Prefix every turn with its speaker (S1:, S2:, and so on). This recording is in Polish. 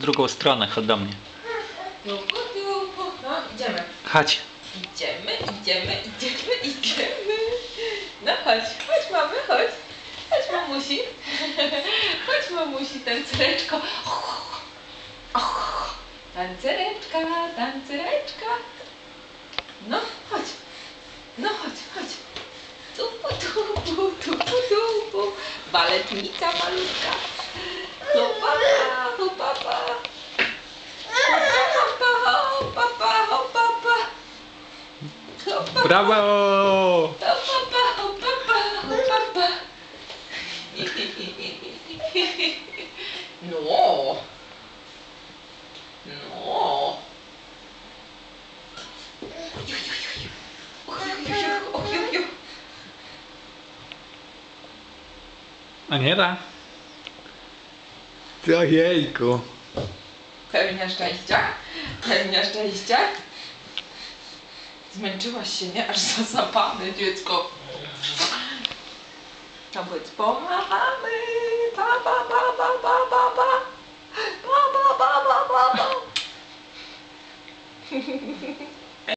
S1: drugą stronę, chodź do mnie.
S2: Tupu. No, idziemy.
S1: Chodź.
S2: Idziemy, idziemy, idziemy, idziemy. No chodź, chodź mamy, chodź. Chodź mamusi. Chodź mamusi, tancereczko. Tancereczka, tancereczka. No, chodź. No chodź, chodź. Tupu, tupu, tupu, tupu. Baletnica malutka.
S1: Brawo!
S2: No. No. Ojujuju.
S1: Aniela? Co jejku?
S2: Pełnia szczęścia? Pełnia szczęścia? Zmęczyłaś się, nie? Aż zasapane dziecko. Być pomachamy. Pa, pa, pa, pa, pa, pa, pa. Pa, pa, pa, pa, pa, pa.